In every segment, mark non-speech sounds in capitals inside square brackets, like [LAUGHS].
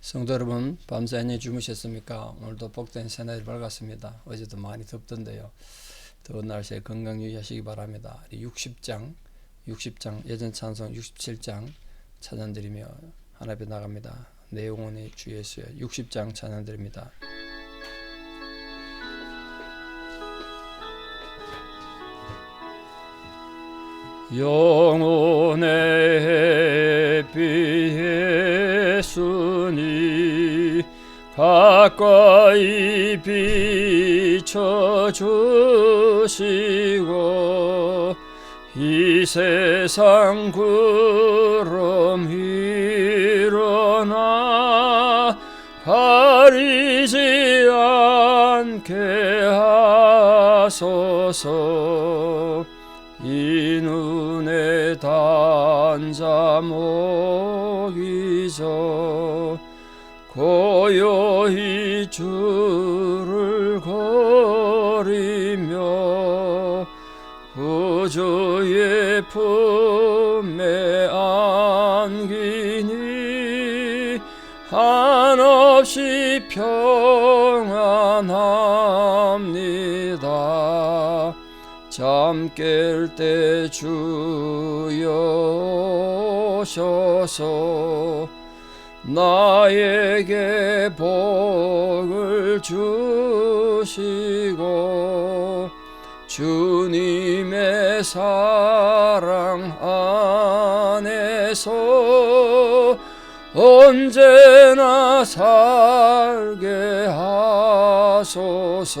성도 여러분, 밤새 안녕히 주무셨습니까? 오늘도 복된 새날이 밝았습니다. 어제도 많이 덥던데요. 더운 날씨에 건강 유의하시기 바랍니다. 60장, 60장, 예전 찬송 67장 찬양드리며 하나님 나갑니다. 내 영혼의 주 예수의 60장 찬양드립니다. 영혼의 햇빛 예수니 가까이 비춰주시고 이 세상 구름 일어나 가리지 않게 하소서. 이 눈에 단자 목이죠 고요히 주를 거리며 구주의 품에 안기니 한없이 평안합니다. 잠깰 때 주여 오셔서. 나에게 복을 주시고 주님의 사랑 안에서 언제나 살게 하소서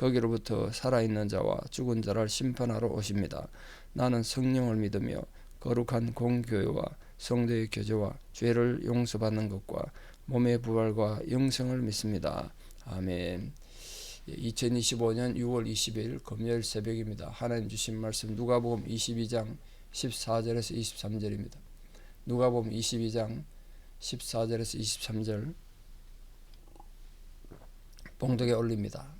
거기로부터 살아있는 자와 죽은 자를 심판하러 오십니다. 나는 성령을 믿으며 거룩한 공교회와 성도의 교제와 죄를 용서받는 것과 몸의 부활과 영생을 믿습니다. 아멘. 2025년 6월 20일 금요일 새벽입니다. 하나님 주신 말씀 누가복음 22장 14절에서 23절입니다. 누가복음 22장 14절에서 23절 봉독에 올립니다.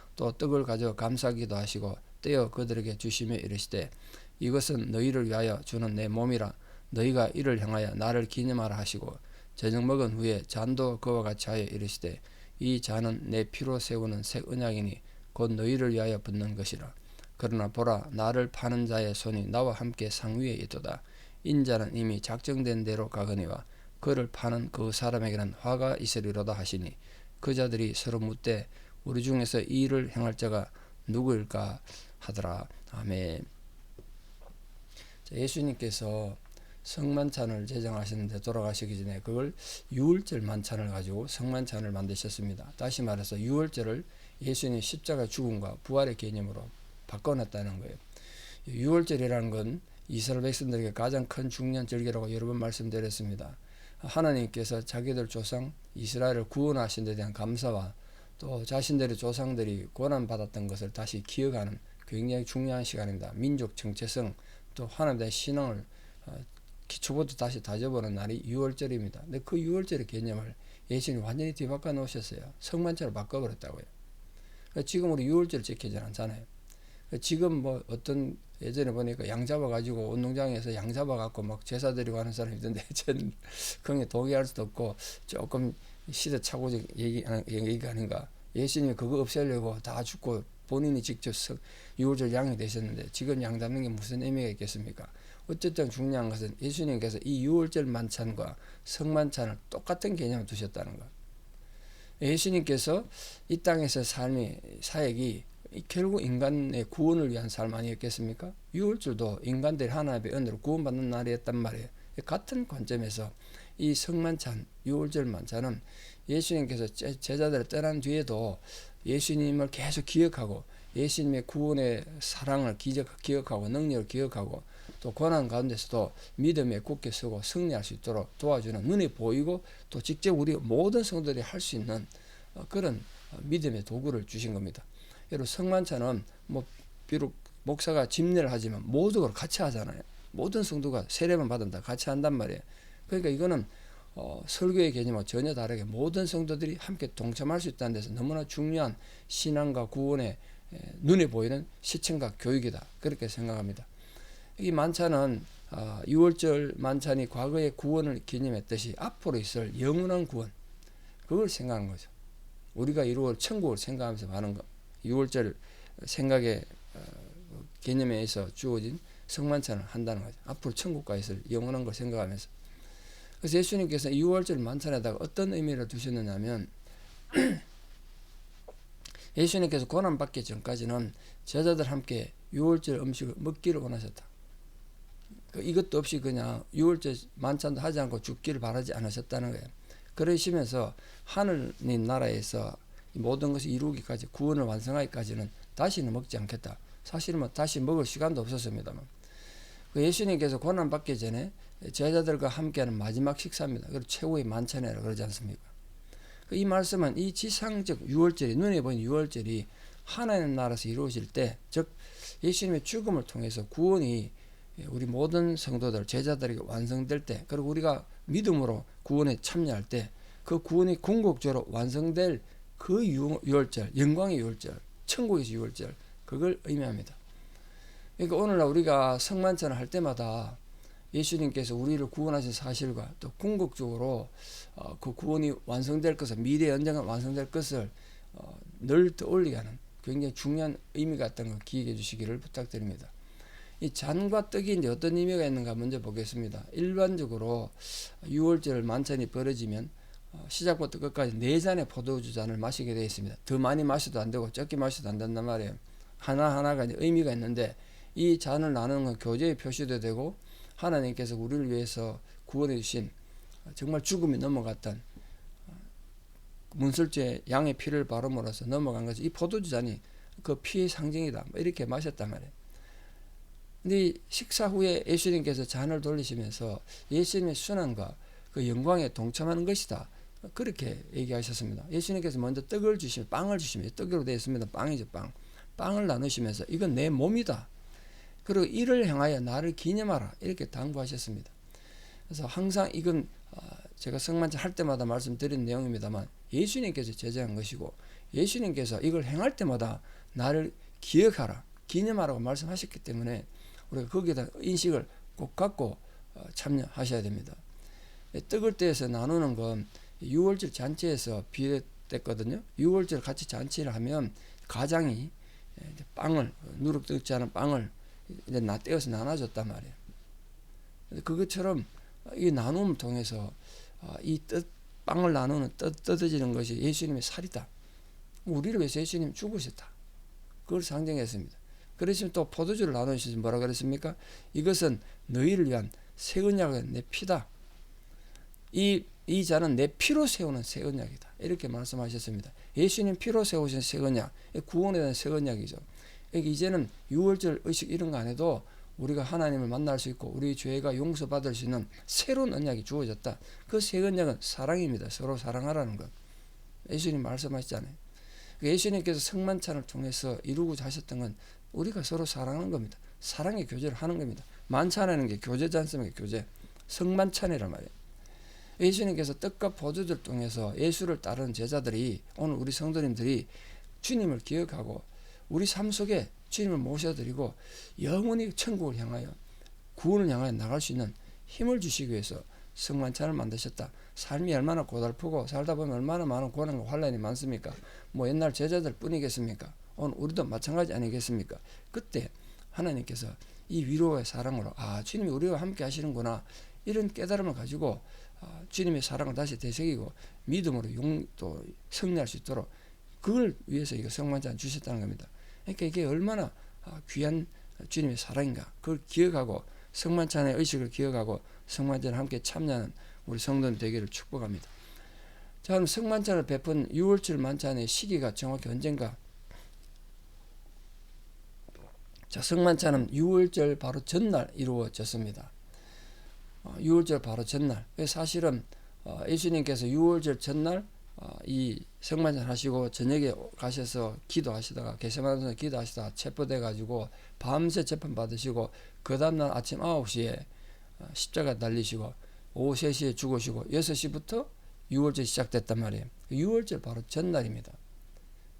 또 떡을 가져 감사기도 하시고 떼어 그들에게 주시며 이르시되 이것은 너희를 위하여 주는 내 몸이라. 너희가 이를 향하여 나를 기념하라 하시고 저녁 먹은 후에 잔도 그와 같이 하여 이르시되 이 잔은 내 피로 세우는 새 언약이니 곧 너희를 위하여 붓는 것이라. 그러나 보라 나를 파는 자의 손이 나와 함께 상 위에 있도다. 인자는 이미 작정된 대로 가거니와 그를 파는 그 사람에게는 화가 있으리로다 하시니 그 자들이 서로 묻되 우리 중에서 이 일을 행할 자가 누구일까 하더라. 아멘. 예수님께서 성만찬을 제정하셨는데 돌아가시기 전에 그걸 유월절 만찬을 가지고 성만찬을 만드셨습니다. 다시 말해서 유월절을 예수님 십자가 죽음과 부활의 개념으로 바꿔놨다는 거예요. 유월절이라는 건 이스라엘 백성들에게 가장 큰 중년 절기라고 여러 번 말씀드렸습니다. 하나님께서 자기들 조상 이스라엘을 구원하신 데 대한 감사와 또 자신들의 조상들이 고난받았던 것을 다시 기억하는 굉장히 중요한 시간입니다. 민족 정체성 또 하나님에 대한 신앙을 기초부터 다시 다져보는 날이 6월절입니다. 근데 그 6월절의 개념을 예수님이 완전히 뒤바꿔 놓으셨어요. 성만처럼 바꿔버렸다고요. 지금 우리 6월절 지키지 않잖아요. 지금 뭐 어떤 예전에 보니까 양 잡아가지고 운동장에서 양 잡아갖고 막 제사 드리고 하는 사람이 있던데 [LAUGHS] 저는 그게 동의할 수도 없고 조금 시대착오적 얘기, 얘기가 아닌가. 예수님이 그거 없애려고 다 죽고 본인이 직접 석, 유월절 양이 되셨는데 지금 양 잡는 게 무슨 의미가 있겠습니까? 어쨌든 중요한 것은 예수님께서 이 유월절 만찬과 성만찬을 똑같은 개념을 두셨다는 것. 예수님께서 이 땅에서 삶의 사역이 결국 인간의 구원을 위한 삶 아니었겠습니까? 유월절도 인간들이 하나님의 은혜로 구원받는 날이었단 말이에요. 같은 관점에서 이 성만찬, 유월절 만찬은 예수님께서 제- 제자들을 떠난 뒤에도 예수님을 계속 기억하고 예수님의 구원의 사랑을 기억하고 능력을 기억하고 또 고난 가운데서도 믿음에 굳게 서고 승리할 수 있도록 도와주는 눈에 보이고 또 직접 우리 모든 성도들이 할 수 있는 어, 그런 어, 믿음의 도구를 주신 겁니다. 여러분 성만찬은 뭐 비록 목사가 집례를 하지만 모두가 같이 하잖아요. 모든 성도가 세례만 받은다 같이 한단 말이에요. 그러니까 이거는 어, 설교의 개념과 전혀 다르게 모든 성도들이 함께 동참할 수 있다는 데서 너무나 중요한 신앙과 구원의 에, 눈에 보이는 시청과 교육이다. 그렇게 생각합니다. 이 만찬은 아, 6월절 만찬이 과거의 구원을 기념했듯이 앞으로 있을 영원한 구원 그걸 생각하는 거죠. 우리가 이루어 천국을 생각하면서 하는 거. 6월절 생각의 어, 개념에 의해서 주어진 성만찬을 한다는 거죠. 앞으로 천국과 있을 영원한 걸 생각하면서. 그래서 예수님께서 6월절 만찬에다가 어떤 의미를 두셨느냐면 [CLEARS THROAT] 예수님께서 고난 받기 전까지는 제자들 함께 6월절 음식을 먹기를 원하셨다. 그 이것도 없이 그냥 6월절 만찬도 하지 않고 죽기를 바라지 않으셨다는 거예요. 그러시면서 하늘님 나라에서 이 모든 것이 이루기까지 구원을 완성하기까지는 다시는 먹지 않겠다. 사실은 뭐 다시 먹을 시간도 없었습니다만 그 예수님께서 고난 받기 전에 제자들과 함께하는 마지막 식사입니다. 그리고 최후의 만찬이라 그러지 않습니까? 그이 말씀은 이 지상적 유월절이 눈에 보이는 유월절이 하나님 나라에서 이루어질 때, 즉 예수님의 죽음을 통해서 구원이 우리 모든 성도들 제자들에게 완성될 때, 그리고 우리가 믿음으로 구원에 참여할 때, 그 구원이 궁극적으로 완성될 그 유- 유월절, 영광의 유월절, 천국에서 유월절, 그걸 의미합니다. 그러니까 오늘날 우리가 성만찬을 할 때마다 예수님께서 우리를 구원하신 사실과 또 궁극적으로 어, 그 구원이 완성될 것을 미래에 언젠가 완성될 것을 어, 늘 떠올리게 하는 굉장히 중요한 의미가 있다는 걸 기억해 주시기를 부탁드립니다. 이 잔과 떡이 이제 어떤 의미가 있는가 먼저 보겠습니다. 일반적으로 6월절 만찬이 벌어지면 어, 시작부터 끝까지 네 잔의 포도주 잔을 마시게 되어 있습니다. 더 많이 마셔도 안 되고 적게 마셔도 안 된단 말이에요. 하나하나가 이제 의미가 있는데 이 잔을 나누는 건 교제의 표시도 되고 하나님께서 우리를 위해서 구원해 주신 정말 죽음이 넘어갔던 문설주의 양의 피를 바름으로써 넘어간 것이 이 포도주 잔이 그 피의 상징이다. 뭐 이렇게 마셨단 말이에요. 근데 이 식사 후에 예수님께서 잔을 돌리시면서 예수님의 순환과 그 영광에 동참하는 것이다. 그렇게 얘기하셨습니다. 예수님께서 먼저 떡을 주시면 빵을 주시면 떡으로 되어 있습니다. 빵이죠, 빵. 빵을 나누시면서 이건 내 몸이다. 그리고 이를 향하여 나를 기념하라. 이렇게 당부하셨습니다. 그래서 항상 이건 어, 제가 성만찬 할 때마다 말씀드린 내용입니다만 예수님께서 제정한 것이고 예수님께서 이걸 행할 때마다 나를 기억하라, 기념하라고 말씀하셨기 때문에 우리가 거기에다 인식을 꼭 갖고 어, 참여하셔야 됩니다. 떡을 떼서 나누는 건 6월절 잔치에서 비롯됐거든요. 6월절 같이 잔치를 하면 가장이 이제 빵을 누룩 뜨지 않은 빵을 이제 나 떼어서 나눠줬단 말이에요. 그것처럼 이 나눔을 통해서 아, 이 뜻, 빵을 나누는 뜻, 뜯어지는 것이 예수님의 살이다. 우리를 위해서 예수님 죽으셨다. 그걸 상징했습니다. 그러시면 또 포도주를 나누시면서 뭐라 그랬습니까? 이것은 너희를 위한 새 언약의 내 피다. 이, 이 잔은 내 피로 세우는 새 언약이다. 이렇게 말씀하셨습니다. 예수님 피로 세우신 새 언약, 구원에 대한 새 언약이죠. 그러니까 이제는 6월절 의식 이런 거 안 해도 우리가 하나님을 만날 수 있고 우리 죄가 용서받을 수 있는 새로운 언약이 주어졌다. 그 새 언약은 사랑입니다. 서로 사랑하라는 것. 예수님 말씀하시잖아요. 그러니까 예수님께서 성만찬을 통해서 이루고자 하셨던 건 우리가 서로 사랑하는 겁니다. 사랑의 교제를 하는 겁니다. 만찬하는 게 교제지 않습니까? 교제. 성만찬이란 말이에요. 예수님께서 떡과 포도주를 통해서 예수를 따르는 제자들이 오늘 우리 성도님들이 주님을 기억하고 우리 삶 속에 주님을 모셔드리고 영원히 천국을 향하여 구원을 향하여 나갈 수 있는 힘을 주시기 위해서 성만찬을 만드셨다. 삶이 얼마나 고달프고 살다 보면 얼마나 많은 고난과 환란이 많습니까? 뭐 옛날 제자들 뿐이겠습니까? 오늘 우리도 마찬가지 아니겠습니까? 그때 하나님께서 이 위로의 사랑으로 아 주님이 우리와 함께 하시는구나 이런 깨달음을 가지고 아, 주님의 사랑을 다시 되새기고 믿음으로 용, 또 승리할 수 있도록 그걸 위해서 이거 성만찬 주셨다는 겁니다. 그러니까 이게 얼마나 아, 귀한 주님의 사랑인가 그걸 기억하고 성만찬의 의식을 기억하고 성만찬을 함께 참여하는 우리 성도들 되기를 축복합니다. 자 그럼 성만찬을 베푼 6월절 만찬의 시기가 정확히 언젠가 자 성만찬은 6월절 바로 전날 이루어졌습니다. 어, 6월절 바로 전날 사실은 어, 예수님께서 6월절 전날 어, 이 성만찬 하시고 저녁에 가셔서 기도하시다가 게세마네에서 기도하시다가 체포돼 가지고 밤새 재판 받으시고 그 다음날 아침 9시에 어, 십자가 달리시고 오후 3시에 죽으시고 6시부터 6월절 시작됐단 말이에요. 6월절 바로 전날입니다.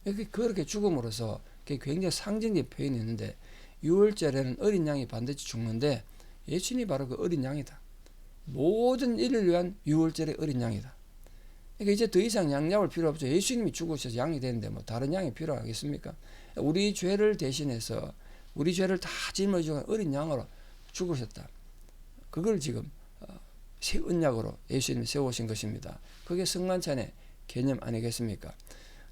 이렇게 그렇게 죽음으로써 굉장히 상징적 표현이 있는데 6월절에는 어린 양이 반드시 죽는데 예수님이 바로 그 어린 양이다. 모든 일을 위한 6월절의 어린 양이다. 그러니까 이제 더 이상 양 잡을 필요 없죠. 예수님이 죽으셔서 양이 되는데 뭐 다른 양이 필요하겠습니까? 우리 죄를 대신해서 우리 죄를 다 짊어지고 어린 양으로 죽으셨다. 그걸 지금 어, 새 언약으로 예수님이 세우신 것입니다. 그게 성만찬의 개념 아니겠습니까?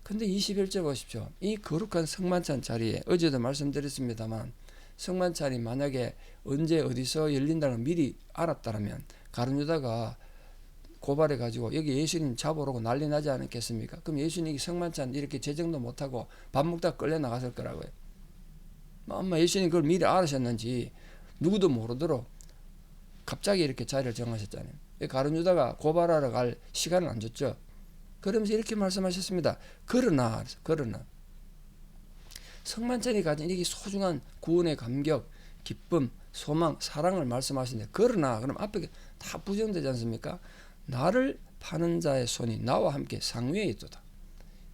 근데 21절 보십시오. 이 거룩한 성만찬 자리에 어제도 말씀드렸습니다만 성만찬이 만약에 언제 어디서 열린다는 걸 미리 알았다면 가룟 유다가 고발해 가지고 여기 예수님 잡으러고 난리 나지 않았겠습니까? 그럼 예수님이 성만찬 이렇게 제정도 못하고 밥 먹다 끌려 나갔을 거라고요. 아마 예수님 그걸 미리 알으셨는지 누구도 모르도록 갑자기 이렇게 자리를 정하셨잖아요. 가룟 유다가 고발하러 갈 시간을 안 줬죠. 그러면서 이렇게 말씀하셨습니다. 그러나 그러나 성만찬이 가진 이 소중한 구원의 감격, 기쁨, 소망, 사랑을 말씀하시는데 그러나 그럼 앞에 다 부정되지 않습니까? 나를 파는 자의 손이 나와 함께 상위에 있도다.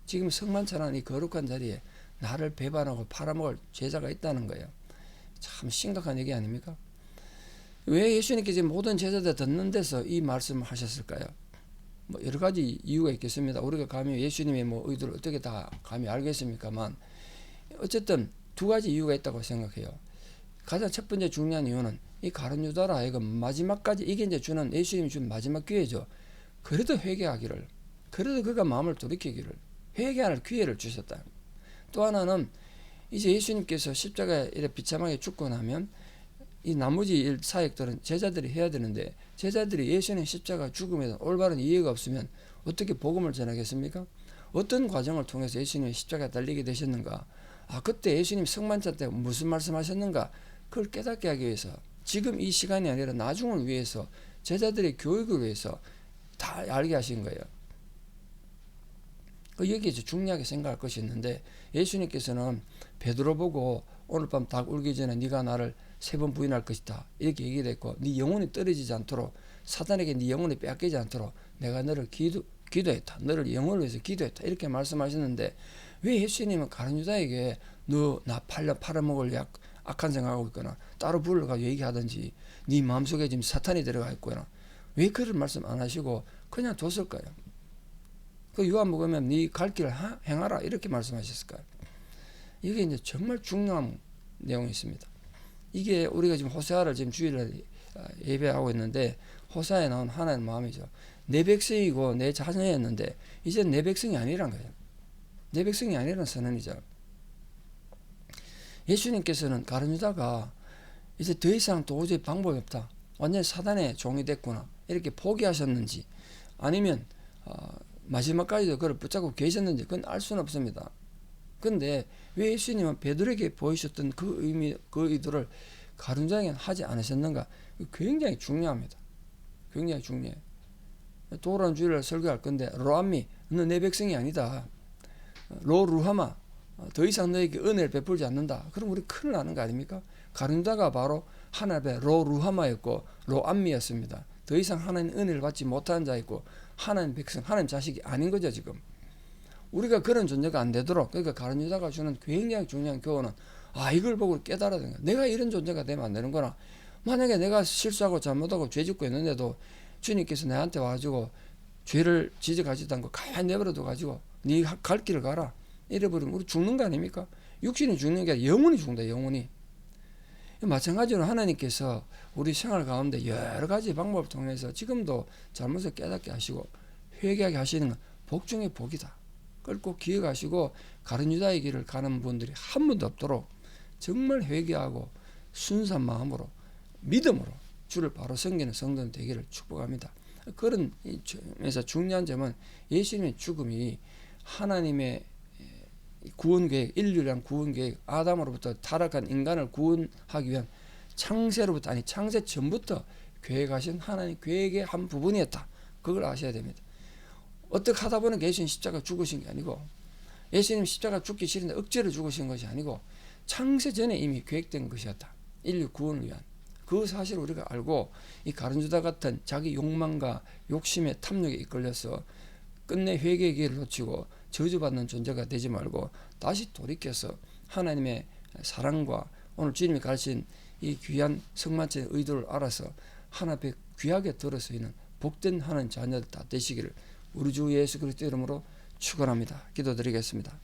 지금 성만찬한 이 거룩한 자리에 나를 배반하고 팔아먹을 제자가 있다는 거예요. 참 심각한 얘기 아닙니까? 왜 예수님께서 모든 제자들 듣는 데서 이 말씀을 하셨을까요? 뭐 여러 가지 이유가 있겠습니다. 우리가 감히 예수님의 뭐 의도를 어떻게 다 감히 알겠습니까만 어쨌든 두 가지 이유가 있다고 생각해요. 가장 첫 번째 중요한 이유는 이 가룟 유다라 이거 마지막까지 이게 이제 주는 예수님이 준 마지막 기회죠. 그래도 회개하기를 그래도 그가 마음을 돌이키기를 회개할 기회를 주셨다. 또 하나는 이제 예수님께서 십자가에 이렇게 비참하게 죽고 나면 이 나머지 일 사역들은 제자들이 해야 되는데 제자들이 예수님 십자가 죽음에 올바른 이해가 없으면 어떻게 복음을 전하겠습니까? 어떤 과정을 통해서 예수님이 십자가에 달리게 되셨는가? 아 그때 예수님 성만찬 때 무슨 말씀하셨는가? 그걸 깨닫게 하기 위해서 지금 이 시간이 아니라 나중을 위해서 제자들의 교육을 위해서 다 알게 하신 거예요. 그 여기에 중요하게 생각할 것이 있는데 예수님께서는 베드로 보고 오늘 밤 닭 울기 전에 네가 나를 세 번 부인할 것이다. 이렇게 얘기됐고 네 영혼이 떨어지지 않도록 사단에게 네 영혼이 빼앗기지 않도록 내가 너를 기도 기도했다. 너를 영혼을 위해서 기도했다. 이렇게 말씀하셨는데 왜 예수님은 가룟 유다에게 너 나 팔려 팔아먹을 약 악한 생각하고 있거나 따로 불러가지고 얘기하든지 네 마음속에 지금 사탄이 들어가 있거나 왜 그런 말씀 안 하시고 그냥 뒀을까요? 그 유아 먹으면 네 갈 길을 행하라 이렇게 말씀하셨을까요? 이게 이제 정말 중요한 내용이 있습니다. 이게 우리가 지금 호세아를 지금 주일날 아, 예배하고 있는데 호세아에 나온 하나님 마음이죠. 내 백성이고 내 자녀였는데 이제 내 백성이 아니란 거예요. 내 백성이 아니라는 선언이죠. 예수님께서는 가룟유다가 이제 더 이상 도저히 방법이 없다. 완전 사단의 종이 됐구나. 이렇게 포기하셨는지 아니면 어, 마지막까지도 그를 붙잡고 계셨는지 그건 알 수는 없습니다. 근데 왜 예수님은 베드로에게 보이셨던 그 의미, 그 의도를 가룟장에 하지 않으셨는가? 굉장히 중요합니다. 굉장히 중요해. 도란 주일을 설교할 건데 로암미, 너내 백성이 아니다. 로루하마, 더 이상 너에게 은혜를 베풀지 않는다. 그럼 우리 큰일 나는 거 아닙니까? 가룟다가 바로 하나님의 로루하마였고 로암미였습니다. 더 이상 하나님 은혜를 받지 못한 자였고 하나님 백성, 하나님 자식이 아닌 거죠 지금. 우리가 그런 존재가 안 되도록 그러니까 유다가 주는 굉장히 중요한 교훈은 아 이걸 보고 깨달아야 거야. 내가 이런 존재가 되면 안 되는구나. 만약에 내가 실수하고 잘못하고 죄 짓고 있는데도 주님께서 내한테 와가지고 죄를 지적하지도 않고 가만히 내버려둬 가지고 네 갈 길을 가라. 잃어버리면 우리 죽는 거 아닙니까? 육신이 죽는 게 아니라 영혼이 죽는다. 영혼이. 마찬가지로 하나님께서 우리 생활 가운데 여러 가지 방법을 통해서 지금도 잘못을 깨닫게 하시고 회개하게 하시는 건 복 중의 복이다. 그걸 꼭 기억하시고 가른 유다의 길을 가는 분들이 한 분도 없도록 정말 회개하고 순수한 마음으로 믿음으로 주를 바로 섬기는 성도는 되기를 축복합니다. 그런 이 점에서 중요한 점은 예수님의 죽음이 하나님의 구원 계획, 위한 구원 계획, 아담으로부터 타락한 인간을 구원하기 위한 창세로부터 아니 창세 전부터 계획하신 하나님 계획의 한 부분이었다. 그걸 아셔야 됩니다. 어떻게 하다 보니 예수님 십자가 죽으신 게 아니고 예수님 십자가 죽기 싫은데 억지로 죽으신 것이 아니고 창세 전에 이미 계획된 것이었다. 인류 구원을 위한 그 사실을 우리가 알고 이 가룟유다 같은 자기 욕망과 욕심의 탐욕에 이끌려서 끝내 회개의 길을 놓치고 저주받는 존재가 되지 말고 다시 돌이켜서 하나님의 사랑과 오늘 주님이 가르친 이 귀한 성만찬의 의도를 알아서 하나 앞에 귀하게 들어서 있는 복된 하나님 자녀들 다 되시기를 우리 주 예수 그리스도 이름으로 축원합니다. 기도드리겠습니다.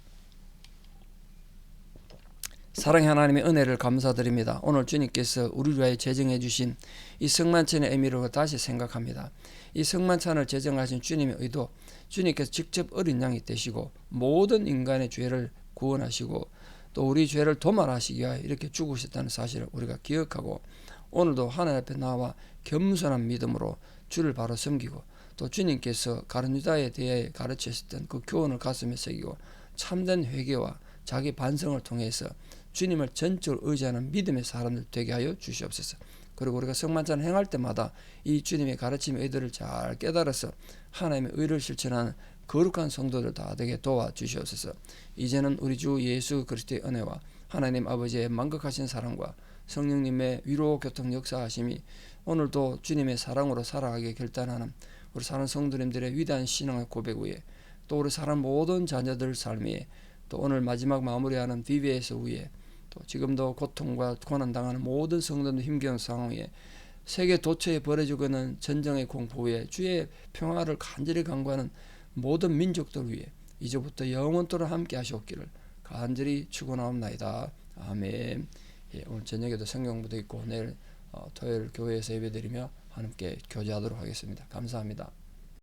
사랑의 하나님의 은혜를 감사드립니다. 오늘 주님께서 우리를 위하여 제정해 주신 이 성만찬의 의미를 다시 생각합니다. 이 성만찬을 제정하신 주님의 의도, 주님께서 직접 어린 양이 되시고 모든 인간의 죄를 구원하시고 또 우리 죄를 도말하시기 위하여 이렇게 죽으셨다는 사실을 우리가 기억하고 오늘도 하나님 앞에 나와 겸손한 믿음으로 주를 바로 섬기고 또 주님께서 가른 유다에 대해 가르치셨던 그 교훈을 가슴에 새기고 참된 회개와 자기 반성을 통해서 주님을 전적으로 의지하는 믿음의 사람들 되게 하여 주시옵소서. 그리고 우리가 성만찬을 행할 때마다 이 주님의 가르침의 의도를 잘 깨달아서 하나님의 의를 실천하는 거룩한 성도들 다 되게 도와 주시옵소서. 이제는 우리 주 예수 그리스도의 은혜와 하나님 아버지의 만극하신 사랑과 성령님의 위로 교통 역사하심이 오늘도 주님의 사랑으로 살아가게 결단하는 우리 사는 성도님들의 위대한 신앙의 고백 위에 또 우리 사람 모든 자녀들 삶에 또 오늘 마지막 마무리하는 VBS 위에 또 지금도 고통과 고난 당하는 모든 성도들 힘겨운 상황에 세계 도처에 벌어지고 있는 전쟁의 공포에 주의 평화를 간절히 간구하는 모든 민족들 위해 이제부터 영원토록 함께 하시옵기를 간절히 축원하옵나이다. 아멘. 예, 오늘 저녁에도 성경부도 있고 내일 어, 토요일 교회에서 예배드리며 함께 교제하도록 하겠습니다. 감사합니다.